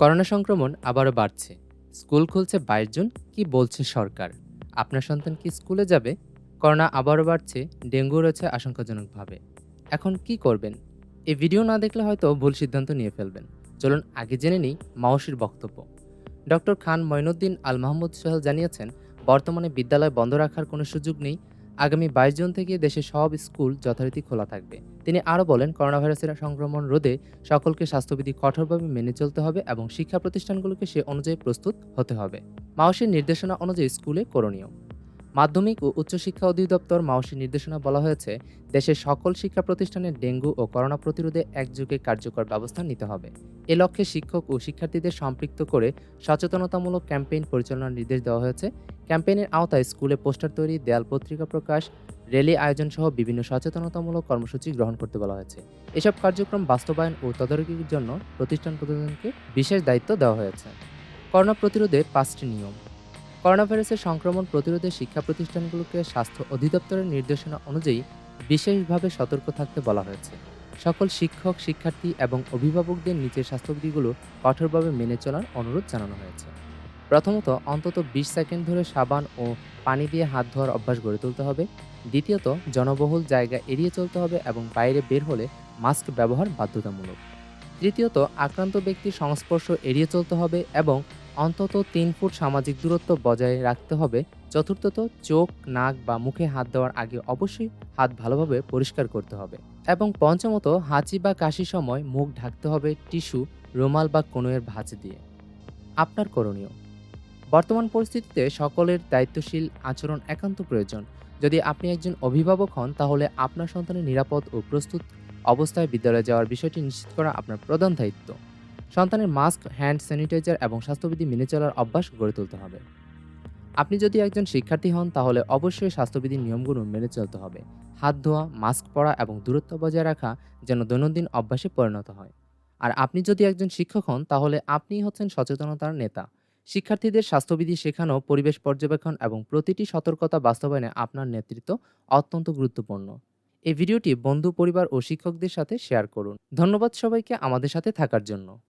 Corona সংক্রমণ আবারও বাড়ছে। স্কুল খুলছে বাইশ জন, কি বলছে সরকার? আপনার সন্তান কি স্কুলে যাবে? করোনা আবারও বাড়ছে, ডেঙ্গু রয়েছে আশঙ্কাজনকভাবে। এখন কি করবেন? এই ভিডিও না দেখলে হয়তো ভুল সিদ্ধান্ত নিয়ে ফেলবেন। চলুন আগে জেনে নিই মাওসির বক্তব্য। ডক্টর খান মঈনুদ্দিন আল মাহমুদ সোহেল জানিয়েছেন, বর্তমানে বিদ্যালয় বন্ধ রাখার কোনো সুযোগ নেই আগামী বাইশ জুন থেকে দেশের সব স্কুল যথারীতি খোলা থাকবে। তিনি আরও বলেন করোনা ভাইরাসের সংক্রমণ রোধে সকলকে স্বাস্থ্যবিধি কঠোরভাবে মেনে চলতে হবে এবং শিক্ষা প্রতিষ্ঠানগুলোকে সে অনুযায়ী প্রস্তুত হতে হবে। মাওসের নির্দেশনা অনুযায়ী স্কুলে করণীয়। মাধ্যমিক ও উচ্চশিক্ষা অধিদপ্তর মাওসির নির্দেশনা বলা হয়েছে, দেশের সকল শিক্ষা প্রতিষ্ঠানে ডেঙ্গু ও করোনা প্রতিরোধে একযোগে কার্যকর ব্যবস্থা নিতে হবে। এ লক্ষ্যে শিক্ষক ও শিক্ষার্থীদের সম্পৃক্ত করে সচেতনতামূলক ক্যাম্পেইন পরিচালনার নির্দেশ দেওয়া হয়েছে। ক্যাম্পেইনের আওতায় স্কুলে পোস্টার তৈরি, দেয়াল পত্রিকা প্রকাশ র্যালি আয়োজন সহ বিভিন্ন সচেতনতামূলক কর্মসূচি গ্রহণ করতে বলা হয়েছে। এসব কার্যক্রম বাস্তবায়ন ও তদারকির জন্য প্রতিষ্ঠান প্রতিষ্ঠানকে বিশেষ দায়িত্ব দেওয়া হয়েছে। করোনা প্রতিরোধে পাঁচটি নিয়ম। করোনা ভাইরাসের সংক্রমণ প্রতিরোধে শিক্ষা প্রতিষ্ঠানগুলোকে স্বাস্থ্য অধিদপ্তরের নির্দেশনা অনুযায়ী বিশেষভাবে সতর্ক থাকতে বলা হয়েছে। সকল শিক্ষক, শিক্ষার্থী এবং অভিভাবকদের নিচের স্বাস্থ্যবিধিগুলো কঠোরভাবে মেনে চলার অনুরোধ জানানো হয়েছে। প্রথমত, অন্তত বিশ সেকেন্ড ধরে সাবান ও পানি দিয়ে হাত ধোয়ার অভ্যাস গড়ে তুলতে হবে। দ্বিতীয়ত, জনবহুল জায়গা এড়িয়ে চলতে হবে এবং বাইরে বের হলে মাস্ক ব্যবহার বাধ্যতামূলক। তৃতীয়ত, আক্রান্ত ব্যক্তির সংস্পর্শ এড়িয়ে চলতে হবে এবং অন্তত তিন ফুট সামাজিক দূরত্ব বজায় রাখতে হবে। চতুর্থত, চোখ, নাক বা মুখে হাত দেওয়ার আগে অবশ্যই হাত ভালোভাবে পরিষ্কার করতে হবে। এবং পঞ্চমত, হাঁচি বা কাশির সময় মুখ ঢাকতে হবে টিস্যু, রুমাল বা কনুয়ের ভাঁজ দিয়ে। আপনার করণীয়। বর্তমান পরিস্থিতিতে সকলের দায়িত্বশীল আচরণ একান্ত প্রয়োজন। যদি আপনি একজন অভিভাবক হন, তাহলে আপনার সন্তানের নিরাপদ ও প্রস্তুত অবস্থায় বিদ্যালয়ে যাওয়ার বিষয়টি নিশ্চিত করা আপনার প্রধান দায়িত্ব। সন্তানের মাস্ক, হ্যান্ড স্যানিটাইজার এবং স্বাস্থ্যবিধি মেনে চলার অভ্যাস গড়ে তুলতে হবে। আপনি যদি একজন শিক্ষার্থী হন, তাহলে অবশ্যই স্বাস্থ্যবিধির নিয়মগুলো মেনে চলতে হবে। হাত ধোয়া, মাস্ক পরা এবং দূরত্ব বজায় রাখা যেন দৈনন্দিন অভ্যাসে পরিণত হয়। আর আপনি যদি একজন শিক্ষক হন, তাহলে আপনিই হচ্ছেন সচেতনতার নেতা। শিক্ষার্থীদের স্বাস্থ্যবিধি শেখানো, পরিবেশ পর্যবেক্ষণ এবং প্রতিটি সতর্কতা বাস্তবায়নে আপনার নেতৃত্ব অত্যন্ত গুরুত্বপূর্ণ। এই ভিডিওটি বন্ধু, পরিবার ও শিক্ষকদের সাথে শেয়ার করুন। ধন্যবাদ সবাইকে আমাদের সাথে থাকার জন্য।